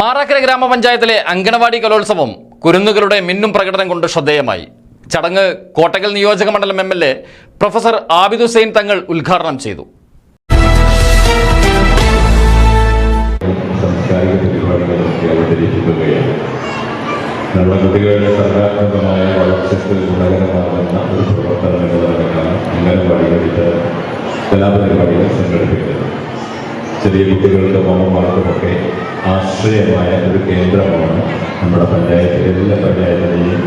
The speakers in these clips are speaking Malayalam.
മാറാക്കര ഗ്രാമപഞ്ചായത്തിലെ അങ്കണവാടി കലോത്സവം കുരുന്നുകളുടെ മിന്നും പ്രകടനം കൊണ്ട് ശ്രദ്ധേയമായി. ചടങ്ങ് കോട്ടകൽ നിയോജക മണ്ഡലം M L A professor Abid Hussain Thangal ഉദ്ഘാടനം ചെയ്തു. നമ്മുടെ കലാപരിപാടികൾ ചെറിയ കുട്ടികളുടെ മാമന്മാർക്കുമൊക്കെ ആശ്രയമായ ഒരു കേന്ദ്രമാണ് നമ്മുടെ പഞ്ചായത്ത്. എല്ലാ പഞ്ചായത്തിലെയും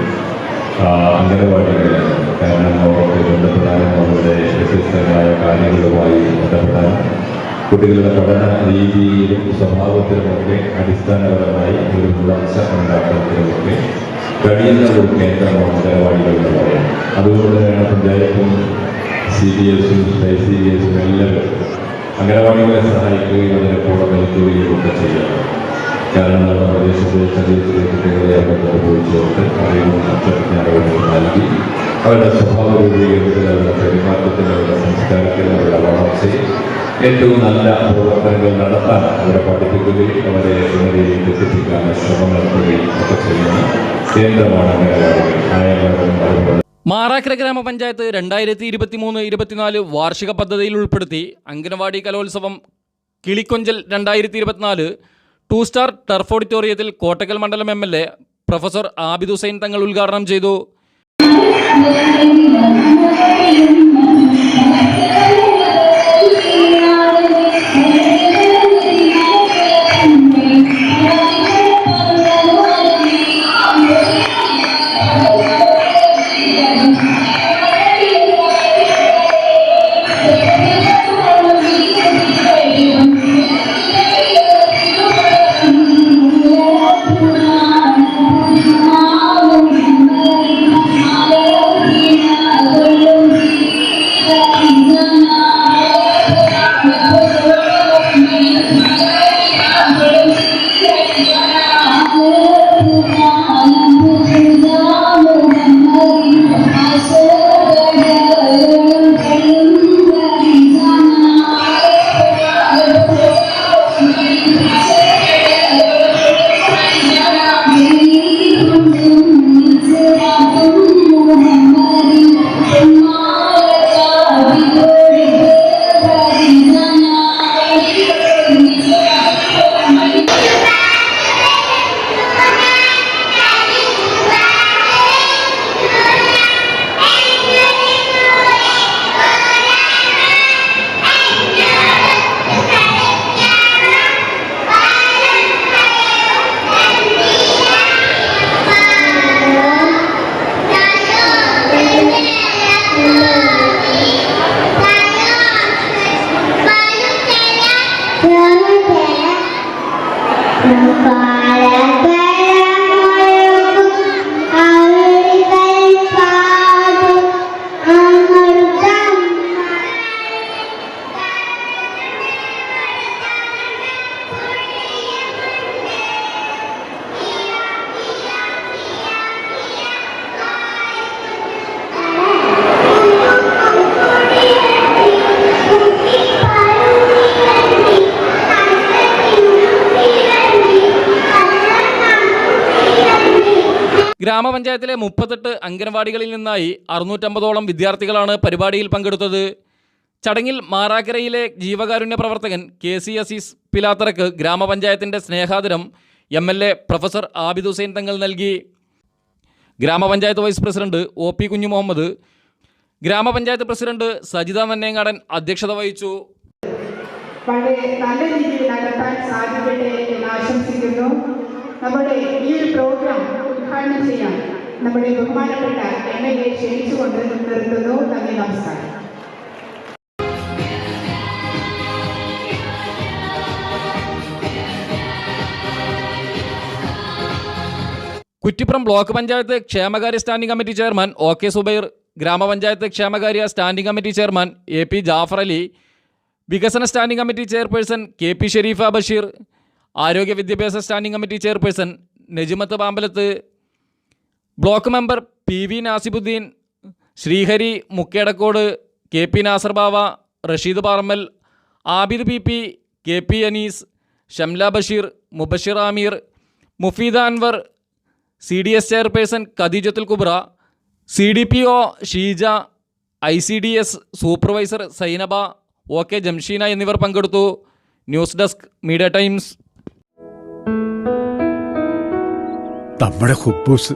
ആ, അംഗനവാടികളിലാണ് കാരണം അവർക്ക് ബന്ധപ്പെടാനും അവരുടെ വ്യത്യസ്തങ്ങളായ കാര്യങ്ങളുമായി ബന്ധപ്പെടാനും കുട്ടികളുടെ പഠന രീതിയിലും സ്വഭാവത്തിലുമൊക്കെ അടിസ്ഥാനപരമായി ഒരു വളർച്ച ഉണ്ടാക്കുന്നതിലുമൊക്കെ കഴിയുന്ന ഒരു കേന്ദ്രമാണ് അംഗനവാടികൾ പറയുന്നത്. അതുകൊണ്ട് തന്നെയാണ് പഞ്ചായത്തും സി ബി എസും ഐ സി ബി എസും അംഗനവാടികളെ സഹായിക്കുകയും അതിനെ കൂടെ നിൽക്കുകയും ഒക്കെ ചെയ്യാം കാരണം നമ്മുടെ പ്രദേശത്തെ ചെറിയ കുട്ടികളെ അവർക്ക് ഉപയോഗിച്ചുകൊണ്ട് അറിവും അക്ഷരജ്ഞാനവും നൽകി. അവരുടെ സ്വഭാവ രൂപീകരണത്തിൽ അവരുടെ പെരുമാറ്റത്തിൽ അവരുടെ സംസ്കാരത്തിൽ അവരുടെ വളർച്ചയിൽ ഏറ്റവും നല്ല പ്രവർത്തനങ്ങൾ നടത്താൻ അവരെ പഠിപ്പിക്കുകയും അവരെ എത്തിപ്പിക്കാൻ ശ്രമം നടത്തുകയും ഒക്കെ ചെയ്യുന്ന കേന്ദ്രമാണ് ആയവരും അതുപോലെ മാറാക്കര ഗ്രാമപഞ്ചായത്ത് രണ്ടായിരത്തി ഇരുപത്തി മൂന്ന് ഇരുപത്തിനാല് വാർഷിക പദ്ധതിയിൽ ഉൾപ്പെടുത്തി അംഗനവാടി കലോത്സവം കിളിക്കൊഞ്ചൽ രണ്ടായിരത്തി ഇരുപത്തിനാല് ടു സ്റ്റാർ ടർഫ് ഓഡിറ്റോറിയത്തിൽ കോട്ടക്കൽ മണ്ഡലം M L A professor Abid Hussain Thangal ഉദ്ഘാടനം ചെയ്തു. Thank you. ഗ്രാമപഞ്ചായത്തിലെ മുപ്പത്തെട്ട് അംഗൻവാടികളിൽ നിന്നായി അറുന്നൂറ്റമ്പതോളം വിദ്യാർത്ഥികളാണ് പരിപാടിയിൽ പങ്കെടുത്തത്. ചടങ്ങിൽ മാറാക്കരയിലെ ജീവകാരുണ്യ പ്രവർത്തകൻ കെ സി അസീസ് പിലാത്തറക്ക് ഗ്രാമപഞ്ചായത്തിന്റെ സ്നേഹാദരം M L A professor Abid Hussain Thangal നൽകി. ഗ്രാമപഞ്ചായത്ത് വൈസ് പ്രസിഡന്റ് ഒ പി കുഞ്ഞു മുഹമ്മദ് ഗ്രാമപഞ്ചായത്ത് പ്രസിഡന്റ് സജിത നന്നേങ്ങാടൻ അധ്യക്ഷത വഹിച്ചു. നല്ല രീതിയിൽ നടത്താൻ സാധിക്കട്ടെ എന്ന് ആശംസിക്കുന്നു. നമ്മുടെ ഈ ഉദ്ഘാടനം ചെയ്യാൻ നമ്മുടെ ബഹുമാനപ്പെട്ട എം എൽ എ ക്ഷണിച്ചുകൊണ്ട് നിർത്തുന്നു. നന്ദി നമസ്കാരം. കുറ്റിപ്പുറം ബ്ലോക്ക് പഞ്ചായത്ത് ക്ഷേമകാര്യ standing committee chairman O K Zubair ഗ്രാമപഞ്ചായത്ത് ക്ഷേമകാര്യ standing committee chairman A P Jafar Ali വികസന standing committee chairperson K P Shareefa Basheer ആരോഗ്യ വിദ്യാഭ്യാസ standing committee chairperson Najimath Pambalath block member P V Nasibuddin Srihari Mukkedakkode K P Nasar Bava Rasheed Parammal Abid P P K P Anees Shamla Basheer Mubashir Ameer Mufeeda Anwar C D S chairperson Khadeejathul Kubra C D P O Sheeja I C D S supervisor Zainaba O K Jamsheena എന്നിവർ പങ്കെടുത്തു. News desk media times. നമ്മുടെ കുബൂസ്